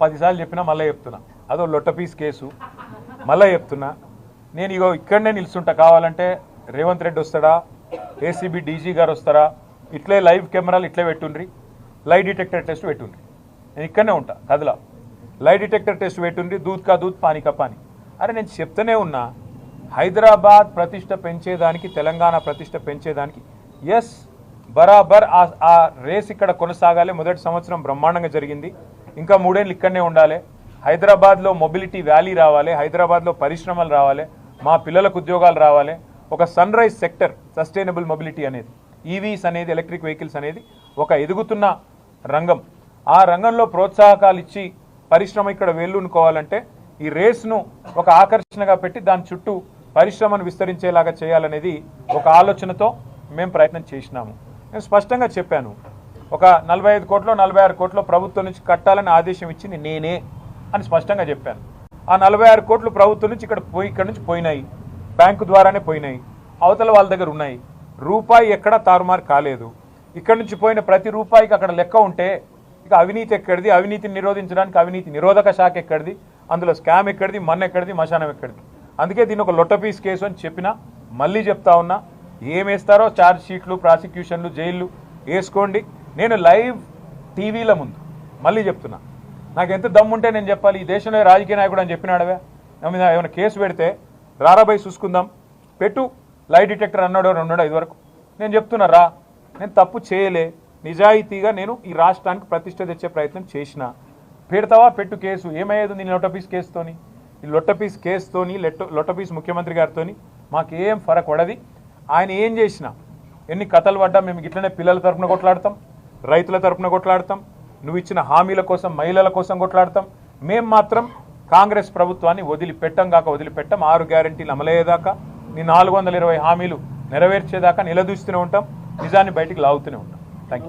పదిసార్లు చెప్పినా మళ్ళీ చెప్తున్నా. అదో లొట్టపీస్ కేసు. మళ్ళీ చెప్తున్నా. నేను ఇగో ఇక్కడనే నిల్చుంటా. కావాలంటే రేవంత్ రెడ్డి వస్తాడా? ఏసీబీ డీజీ గారు వస్తారా? ఇట్లే లైవ్ కెమెరాలు ఇట్లే పెట్టుండ్రి. లై డిటెక్టర్ టెస్ట్ పెట్టుండ్రి. నేను ఇక్కడనే ఉంటా. కదలా. Lie detector test పెట్టుండ్రి. దూద్ కా దూద్ పానీ కా పానీ. అరే నేను చెప్తూనే ఉన్నా. హైదరాబాద్ ప్రతిష్ట పెంచేదానికి తెలంగాణ ప్రతిష్ట పెంచేదానికి ఎస్ బరాబర్ ఆ ఆ రేస్ ఇక్కడ కొనసాగాలి. మొదటి సంవత్సరం బ్రహ్మాండంగా జరిగింది. ఇంకా మూడేళ్ళు ఇక్కడనే ఉండాలి. హైదరాబాద్లో మొబిలిటీ వ్యాలీ రావాలి హైదరాబాద్లో పరిశ్రమలు రావాలి మా పిల్లలకు ఉద్యోగాలు రావాలి. ఒక sun rise sector sustainable mobility అనేది e ఈవీస్ అనేది ఎలక్ట్రిక్ వెహికల్స్ అనేది ఒక ఎదుగుతున్న రంగం. ఆ రంగంలో ప్రోత్సాహకాలు ఇచ్చి పరిశ్రమ ఇక్కడ వేళ్ళునుకోవాలంటే ఈ రేస్ను ఒక ఆకర్షణగా పెట్టి దాని చుట్టూ పరిశ్రమను విస్తరించేలాగా చేయాలనేది ఒక ఆలోచనతో మేము ప్రయత్నం చేసినాము. నేను స్పష్టంగా చెప్పాను ఒక నలభై ఐదు కోట్లు నలభై ఆరు కోట్లు ప్రభుత్వం నుంచి కట్టాలని ఆదేశం ఇచ్చింది నేనే అని స్పష్టంగా చెప్పాను. ఆ నలభై ఆరు కోట్లు ప్రభుత్వం నుంచి ఇక్కడ పోయి ఇక్కడ నుంచి పోయినాయి. బ్యాంకు ద్వారానే పోయినాయి. అవతల వాళ్ళ దగ్గర ఉన్నాయి. రూపాయి ఎక్కడా తారుమారు కాలేదు. ఇక్కడ నుంచి పోయిన ప్రతి రూపాయికి అక్కడ లెక్క ఉంటే ఇక అవినీతి ఎక్కడిది? అవినీతిని నిరోధించడానికి అవినీతి నిరోధక శాఖ ఎక్కడిది? అందులో స్కామ్ ఎక్కడిది? మన్ ఎక్కడిది? మశానం ఎక్కడిది? అందుకే దీన్ని ఒక లొట్టపీస్ కేసు అని చెప్పినా మళ్ళీ చెప్తా ఉన్నా ఏమేస్తారో ఛార్జ్ షీట్లు ప్రాసిక్యూషన్లు జైళ్ళు వేసుకోండి. నేను లైవ్ టీవీల ముందు మళ్ళీ చెప్తున్నా. నాకు ఎంత దమ్ముంటే నేను చెప్పాలి ఈ దేశంలో రాజకీయ నాయకుడు అని చెప్పినాడవే? మీద ఏమైనా కేసు పెడితే రారాబాయి చూసుకుందాం. పెట్టు లై డిటెక్టర్ అన్నాడో రెండో ఐదు వరకు. నేను చెప్తున్నా రా. నేను తప్పు చేయలే. నిజాయితీగా నేను ఈ రాష్ట్రానికి ప్రతిష్ట తెచ్చే ప్రయత్నం చేసిన. పెడతావా? పెట్టు కేసు. ఏమయ్యేది నీ లొట్టపీస్ కేసుతోని? ఈ లొట్టపీస్ కేసుతోని లెట్ట లొట్టపీస్ ముఖ్యమంత్రి గారితోని మాకేం ఫరక్ పడది. ఆయన ఏం చేసినా? ఎన్ని కథలు పడ్డా మేము ఇట్లనే పిల్లల తరపున కొట్లాడతాం. రైతుల తరపున కొట్లాడతాం. నువ్వు ఇచ్చిన హామీల కోసం మహిళల కోసం కొట్లాడతాం. మేం మాత్రం కాంగ్రెస్ ప్రభుత్వాన్ని వదిలిపెట్టం కాక వదిలిపెట్టం. ఆరు గ్యారంటీలు అమలయ్యేదాకా నీ నాలుగు వందల ఇరవై హామీలు నెరవేర్చేదాకా నిలదూస్తూనే ఉంటాం. నిజాన్ని బయటికి లాగుతూనే ఉంటాం. థ్యాంక్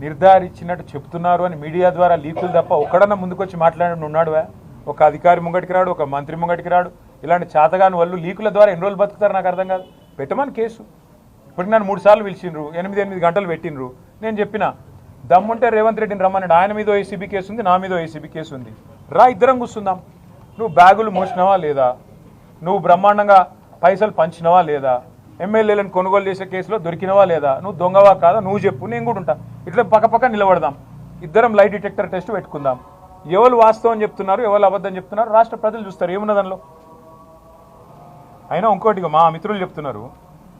నిర్ధారించినట్టు చెప్తున్నారు. అని మీడియా ద్వారా లీకులు తప్ప ఒక్కడన్నా ముందుకొచ్చి మాట్లాడి ఉన్నాడువా? ఒక అధికారి ముంగటికి రాడు ఒక మంత్రి ముంగటికి రాడు. ఇలాంటి చాతగాని వాళ్ళు లీకుల ద్వారా ఎన్ని రోజులు బతుకుతారు నాకు అర్థం కాదు. పెట్టమని కేసు. ఇప్పుడు నన్ను మూడు సార్లు పిలిచిండ్రు ఎనిమిది ఎనిమిది గంటలు పెట్టిండ్రు. నేను చెప్పిన దమ్ముంటే రేవంత్ రెడ్డిని రమ్మన్నాడు ఆయన మీద ఏసీబీ కేసు ఉంది నా మీద ఏసీబీ కేసు ఉంది. రా ఇద్దరం కూర్చుందాం. నువ్వు బ్యాగులు మోసినావా లేదా? నువ్వు బ్రహ్మాండంగా పైసలు పంచినవా లేదా? ఎమ్మెల్యేలను కొనుగోలు చేసే కేసులో దొరికినవా లేదా? నువ్వు దొంగవా కాదా? నువ్వు చెప్పు నేను కూడా ఉంటా. ఇట్లా పక్కపక్క నిలబడదాం. ఇద్దరం లైట్ డిటెక్టర్ టెస్ట్ పెట్టుకుందాం. ఎవరు వాస్తవం చెప్తున్నారు ఎవరు అబద్ధం చెప్తున్నారు రాష్ట్ర ప్రజలు చూస్తారు. ఏమున్న దానిలో అయినా ఇంకోటి మా మిత్రులు చెప్తున్నారు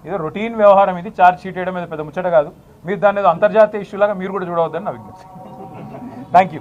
ఏదో రొటీన్ వ్యవహారం ఇది ఛార్జ్ షీట్ వేయడం మీద పెద్ద ముచ్చట కాదు. మీరు దాని ఏదో అంతర్జాతీయ ఇష్యూలాగా మీరు కూడా చూడవద్దని నా విజ్ఞప్తి. Thank you